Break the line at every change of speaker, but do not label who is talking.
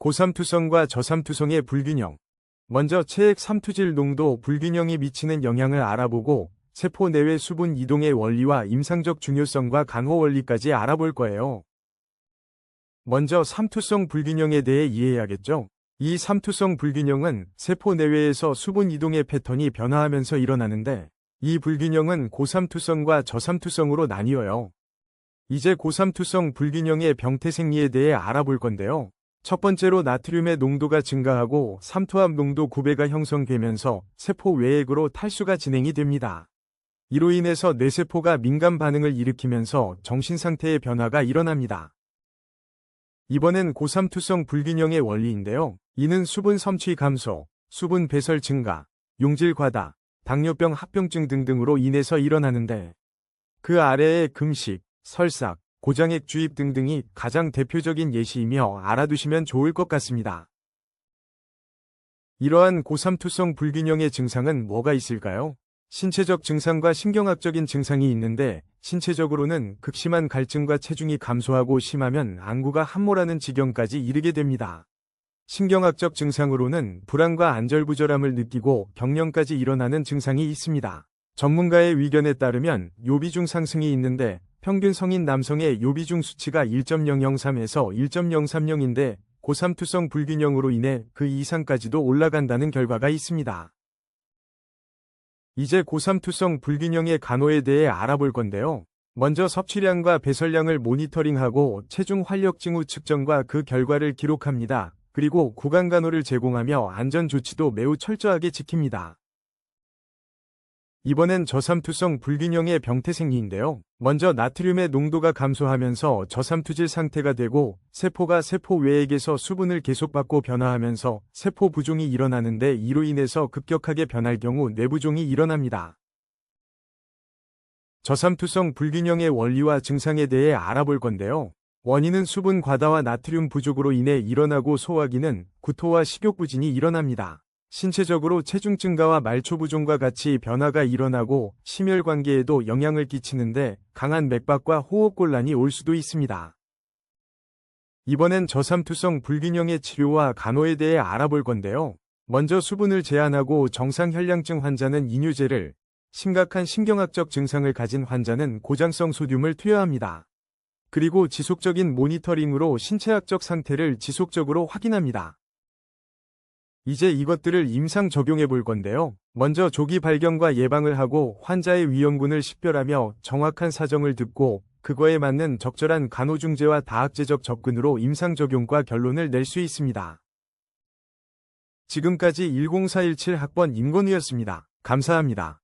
고삼투성과 저삼투성의 불균형. 먼저 체액 삼투질 농도 불균형이 미치는 영향을 알아보고 세포 내외 수분 이동의 원리와 임상적 중요성과 강호 원리까지 알아볼 거예요. 먼저 삼투성 불균형에 대해 이해해야겠죠? 이 삼투성 불균형은 세포 내외에서 수분 이동의 패턴이 변화하면서 일어나는데 이 불균형은 고삼투성과 저삼투성으로 나뉘어요. 이제 고삼투성 불균형의 병태 생리에 대해 알아볼 건데요. 첫 번째로 나트륨의 농도가 증가하고 삼투압 농도 9배가 형성되면서 세포 외액으로 탈수가 진행이 됩니다. 이로 인해서 뇌세포가 민감 반응을 일으키면서 정신상태의 변화가 일어납니다. 이번엔 고삼투성 불균형의 원리인데요. 이는 수분 섭취 감소, 수분 배설 증가, 용질 과다, 당뇨병 합병증 등등으로 인해서 일어나는데 그 아래에 금식, 설삭, 고장액 주입 등등이 가장 대표적인 예시이며 알아두시면 좋을 것 같습니다. 이러한 고삼투성 불균형의 증상은 뭐가 있을까요? 신체적 증상과 신경학적인 증상이 있는데 신체적으로는 극심한 갈증과 체중이 감소하고 심하면 안구가 함몰하는 지경까지 이르게 됩니다. 신경학적 증상으로는 불안과 안절부절함을 느끼고 경련까지 일어나는 증상이 있습니다. 전문가의 의견에 따르면 요비중 상승이 있는데 평균 성인 남성의 요비중 수치가 1.003에서 1.030인데 고삼투성 불균형으로 인해 그 이상까지도 올라간다는 결과가 있습니다. 이제 고삼투성 불균형의 간호에 대해 알아볼 건데요. 먼저 섭취량과 배설량을 모니터링하고 체중 활력 징후 측정과 그 결과를 기록합니다. 그리고 구강 간호를 제공하며 안전 조치도 매우 철저하게 지킵니다. 이번엔 저삼투성 불균형의 병태 생리인데요. 먼저 나트륨의 농도가 감소하면서 저삼투질 상태가 되고 세포가 세포 외액에서 수분을 계속 받고 변화하면서 세포 부종이 일어나는데 이로 인해서 급격하게 변할 경우 뇌부종이 일어납니다. 저삼투성 불균형의 원리와 증상에 대해 알아볼 건데요. 원인은 수분 과다와 나트륨 부족으로 인해 일어나고 소화기는 구토와 식욕 부진이 일어납니다. 신체적으로 체중 증가와 말초 부종과 같이 변화가 일어나고 심혈 관계에도 영향을 끼치는데 강한 맥박과 호흡 곤란이 올 수도 있습니다. 이번엔 저삼투성 불균형의 치료와 간호에 대해 알아볼 건데요. 먼저 수분을 제한하고 정상 혈량증 환자는 이뇨제를, 심각한 신경학적 증상을 가진 환자는 고장성 소듐을 투여합니다. 그리고 지속적인 모니터링으로 신체학적 상태를 지속적으로 확인합니다. 이제 이것들을 임상 적용해 볼 건데요. 먼저 조기 발견과 예방을 하고 환자의 위험군을 식별하며 정확한 사정을 듣고 그거에 맞는 적절한 간호중재와 다학제적 접근으로 임상 적용과 결론을 낼 수 있습니다. 지금까지 10417 학번 임건우였습니다. 감사합니다.